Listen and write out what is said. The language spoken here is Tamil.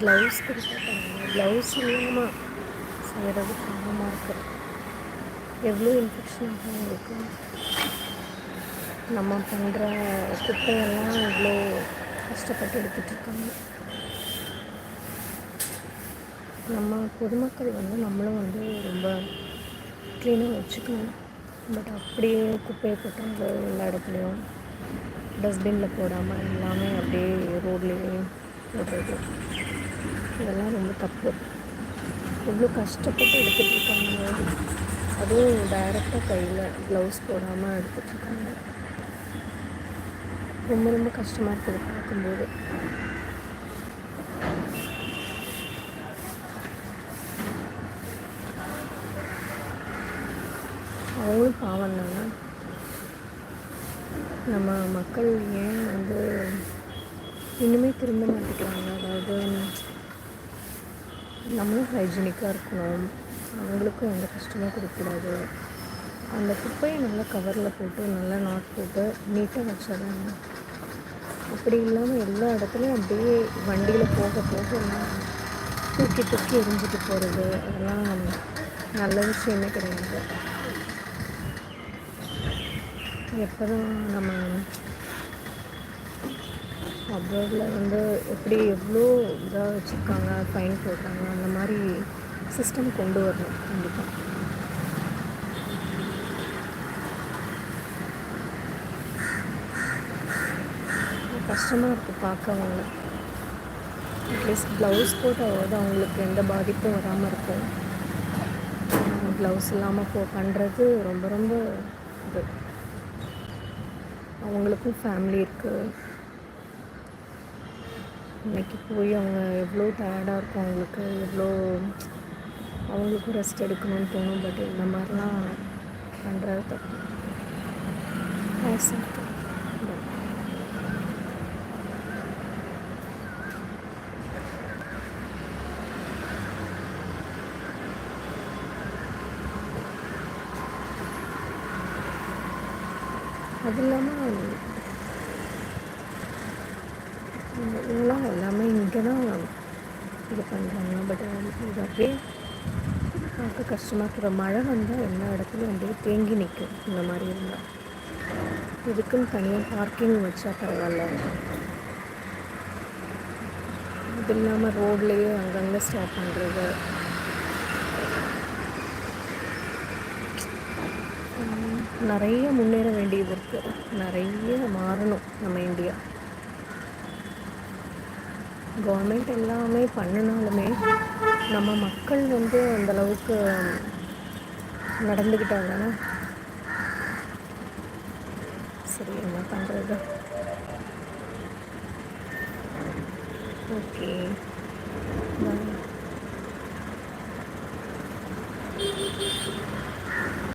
க்ளவுஸ் கொடுத்துருக்காங்க க்ளவுஸ் இல்லாமல் செய்கிறது பாவமாக இருக்குது எவ்வளோ இன்ஃபெக்ஷன் ஆகும் உங்களுக்கு? நம்ம பண்ணுற குப்பையெல்லாம் இவ்வளோ கஷ்டப்பட்டு எடுத்துகிட்டு இருக்காங்க. நம்ம பொதுமக்கள் வந்து நம்மளும் வந்து ரொம்ப க்ளீனாக வச்சுக்கணும். பட் அப்படியே குப்பையை கொட்டுறது எல்லா இடத்துலையும் டஸ்ட்பினில் போடாமல் எல்லாமே அப்படியே ரோட்லேயே போடுறது. இதெல்லாம் ரொம்ப தப்பு. எவ்வளோ கஷ்டப்பட்டு எடுத்துகிட்டு இருக்காங்க அதுவும் டைரெக்டாக கையில் க்ளவுஸ் போடாமல் எடுத்துகிட்ருக்காங்க ரொம்ப ரொம்ப கஷ்டமாக இருக்குது பார்க்கும்போது. அவங்களும் பாவம் தானே? நம்ம மக்கள் ஏன் வந்து இன்னுமே திரும்ப மாட்டேங்கிறாங்க? அதாவது நம்மளும் ஹைஜீனிக்காக இருக்கணும். அவங்களுக்கும் எந்த கஷ்டமும் கொடுக்கக்கூடாது. அந்த குப்பையை நல்லா கவரில் போட்டு நல்லா நாட் போட்டு நீட்டாக வச்சிடறாங்க அப்படி இல்லாமல் எல்லா இடத்துலையும் அப்படியே வண்டியில் போக போக தூக்கி தூக்கி எரிஞ்சிட்டு போகிறது அதெல்லாம் நல்ல விஷயமே கிடையாது. எப்போ தான் நம்ம அப்ராடில் வந்து எப்படி எவ்வளோ இதாக வச்சுருக்காங்க ஃபைன் போட்டாங்க அந்த மாதிரி சிஸ்டம் கொண்டு வரணும் கண்டிப்பாக கஷ்டமாக இருக்குது பார்க்க அவங்கள அட்லீஸ்ட் ப்ளவுஸ் போட்டாவது அவங்களுக்கு எந்த பாதிப்பும் வராமல் இருக்கும். ப்ளவுஸ் இல்லாமல் போ பண்ணுறது ரொம்ப ரொம்ப இது. அவங்களுக்கும் ஃபேமிலி இருக்குது இன்னைக்கு போய் அவங்க எவ்வளோ டயர்டாக இருக்கும் அவங்களுக்கு எவ்வளோ அவங்களுக்கும் ரெஸ்ட் எடுக்கணும்னு தோணும் பட் இந்த மாதிரிலாம் பண்ணுறது தப்பு. ஆசை அது இல்லாமல் இவங்களாம் எல்லாமே இங்கே தான் இது பண்ணுறாங்க. பட் um, இது அப்படியே பார்க்க கஷ்டமாக இருக்கிற மழை வந்தால் எல்லா இடத்துலையும் அப்படியே தேங்கி நிற்கும் இந்த மாதிரி இருந்தால் இதுக்குன்னு தனியாக பார்க்கிங் வச்சா பரவாயில்ல. அது இல்லாமல் ரோட்லேயே அங்கங்கே ஸ்டாப் பண்ணுறது நிறைய முன்னேற வேண்டியது இருக்குது நிறைய மாறணும் நம்ம இந்தியா கவர்மெண்ட் எல்லாமே பண்ணினாலுமே நம்ம மக்கள் வந்து அந்தளவுக்கு நடந்துக்கிட்டாங்கன்னா சரி என்ன பண்ணுறது ஓகே பாய்